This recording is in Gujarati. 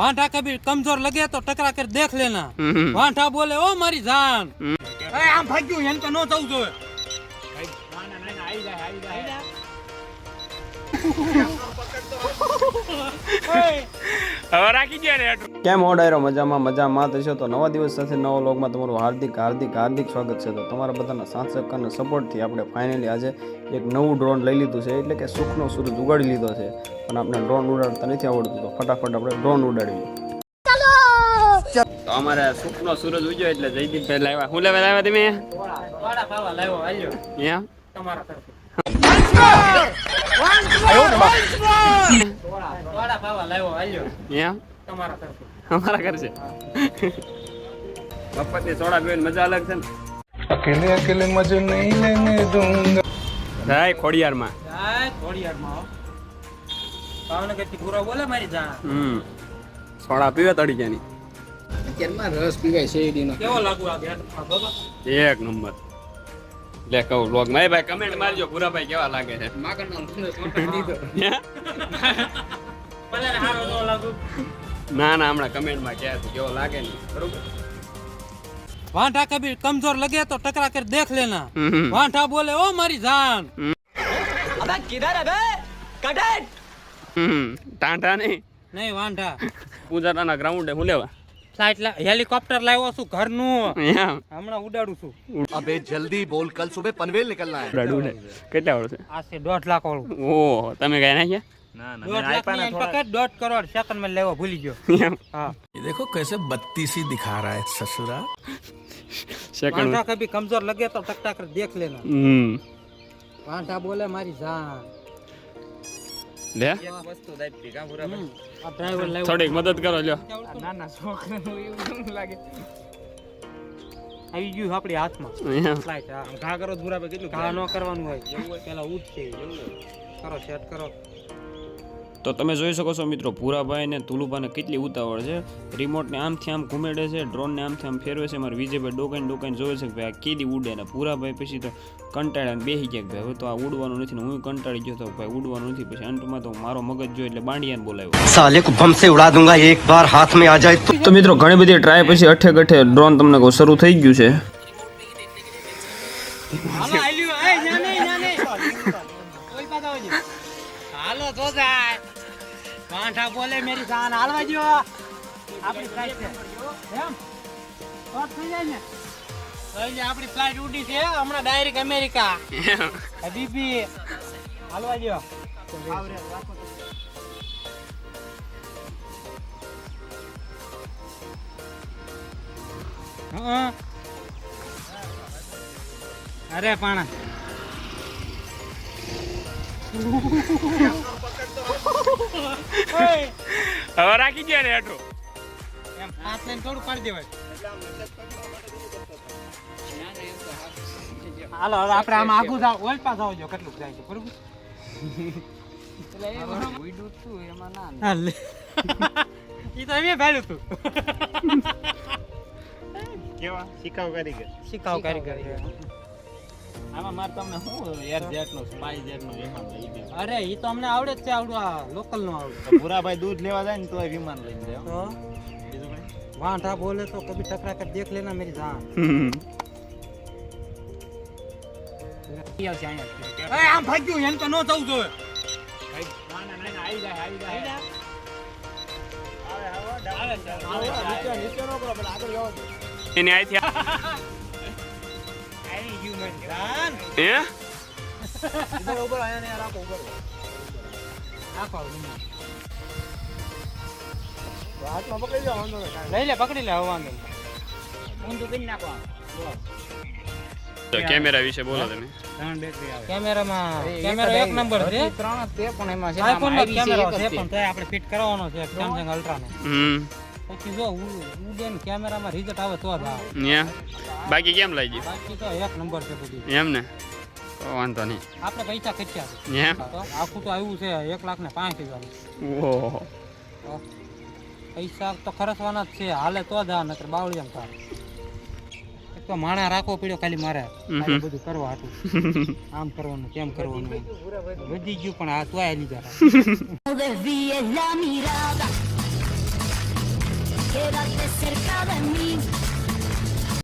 વાંઠા કભી કમજોર લગે તો ટકરા કર દેખ લેના. વાંઠા બોલે ઓ મારી જાન. એ આમ ભાગ્યું એમ તો નો થવું જોઈએ. આવી જાય આવી જાય હવે રાખી દે ને કેમ હો ડાયરો મજામાં મજામાં. થશો તો નવા દિવસ સાથે નવા લોગમાં તમારું હાર્દિક હાર્દિક હાર્દિક સ્વાગત છે. તો તમારા બધાના સાથ સહકારના સપોર્ટથી આપણે ફાઇનલી આજે એક નવું ડ્રોન લઈ લીધું છે. એટલે કે સુખનો સૂરજ ઉગાડી લીધો છે. પણ આપણે ડ્રોન ઉડાડતા નથી આવડતું. તો ફટાફટ આપણે ડ્રોન ઉડાડીએ. તો અમારે સુખનો સૂરજ ઉગ્યો એટલે જયદીપ ભાઈ લાવ્યા. હું લેવા લાવ્યા તમે લાવ્યો તમારા અમારા ઘર છે સોડા પીવાની મજા અલગ છે ને અકેલે અકેલે મજો નહીં લેને ખોડિયારમાં હમ સોડા પીવે તડી કેની રસ પીવાય શેરડીનો એક નંબર. લે કહું વ્લોગમાં ભાઈ કમેન્ટ મારજો ભૂરાભાઈ કેવા લાગે છે? ના ના હમણાં કમેન્ટમાં કહે કેવો લાગે ને? બરોબર? વાંઢા કબીર કમજોર લગે તો ટકરા કર દેખ લેના. વાંઢા બોલે ઓ મારી જાન. અબે કિધર અબે? કડટ ટાંટા નહીં? નહીં વાંઢા. પૂજાના ગ્રાઉન્ડે હું લેવા? હેલિકોપ્ટર લાવ્યો છું ઘરનું. હમણાં ઉડાડું છું. અબે જલ્દી બોલ કલ સુબે પનવેલ નીકળના હે. ઉડાડું ને. કેટલા વાળું છે? આ છે 1.5 લાખ વાળું. ઓ તમે ગયા ના ના લેવો ભૂલી ગયો. હા. દેખો કૈસે બત્તીસી દિખા હે સસુરા. સેકન્ડમાં. કભી કમજોર લગે તો ટકટા દેખ લેના. હમ. વાંઢા બોલે મારી જાન. થોડીક મદદ કરો લ્યો. આવી ગયું આપણી હાથમાં. ઘા કરો ધુરા કેટલું ઘા ન કરવાનું હોય. પેલા ઉઠશે કરો સેટ કરો. તો તમે જોઈ શકો છો મિત્રો પૂરાભાઈને તુલુભાને કેટલી ઉતાવળ છે. રિમોટને આમથી આમ ઘુમેડે છે ડ્રોનને આમથી આમ ફેરવે છે. મારે વિજયભાઈ ડોકાઈને ડોકાઈને જોવે છે કે ભાઈ આ કેદી ઉડે ને પૂરાભાઈ પછી તો કંટાળ્યા બેસી ગયા ભાઈ હવે તો આ ઉડવાનું નથી ને હું કંટાળી ગયો તો ભાઈ ઉડવાનું નથી. પછી અંતમાં તો મારો મગજ જોયો એટલે બાંડિયાને બોલાવ્યો. સાલે કો ભમ ઉડા દુંગા એક બાર હાથમાં મે આ જાય તો મિત્રો ઘણી બધી ટ્રાય પછી અઠે ગઠે ડ્રોન તમને શરૂ થઈ ગયું છે. હાલો તો જાય. કાંઠા બોલે મેરી સાન હાલવા જો આપણી ફ્લાઇટ છે. એમ? શોર્ટ થઈ જાય ને? જાય આપણી ફ્લાઇટ ઉડી છે હમણાં ડાયરેક્ટ અમેરિકા. હબીબી હાલવા જો હા. અરે પણ. હવે રાખી ગયા ને હેઠો. એમ હાથ લઈને થોડું પાડી દેવાય. હાલો હવે આપણે આમ આગું જાવ ઓલ પાસ આવજો કેટલું જાય છે બરોબર? હાલે. ઈ તો એમે ભાડ્યું તું કેવા? શિકાવ કારીગર. શિકાવ કારીગર છે. આમાં મારે તમને શું એર જેટ નો સ્પાઇસ જેટ નો વિમાન લઈ દે અરે ઈ તો અમને આવડે જ છે આવડું આ લોકલનું આવડે. ભૂરાભાઈ દૂધ લેવા જાય ને તો વિમાન લઈને જાય. બીજું કઈ? વાંઠા બોલે તો કભી ટકરા કર દેખ લેના મેરી જાન. આમ ભાગ્યું એને તો ન જવું જોઈએ. એની આઈથી આ- આવી ગયું મેરી જાન હે રાખો આવું. લઈ લે પકડી લે વાંધો. ઊંધું કરી નાખો. તો કેમેરા વિશે બોલો તમે કેમેરામાં કેમેરો એક નંબર છે આઈફોન નો કેમેરો છે પણ આપણે ફિટ કરવાનો છે સેમસંગ અલ્ટ્રા ને હમ પછી જો ઉડેન કેમેરામાં રિઝલ્ટ આવે તો જ આવે. બાકી કેમ લઈ ગયું? બાકી તો એક નંબર છે બધું. એમ ને? વાંધો નહીં. આપણે પૈસા ખર્ચ્યા છે. તો આખું તો આવ્યું છે એક લાખ ને પાંચ હજાર. ઓહો. પૈસા તો ખર્ચવાના જ છે. હાલે તો જ આ નકર બાવળી એમ થાય. એક તો માણા રાખવો પડ્યો ખાલી મારે. બધું કરવા હતું આમ કરવાનું કેમ કરવાનું. વધી ગયું પણ આ તો આ લીધા. Quédate cerca de mí.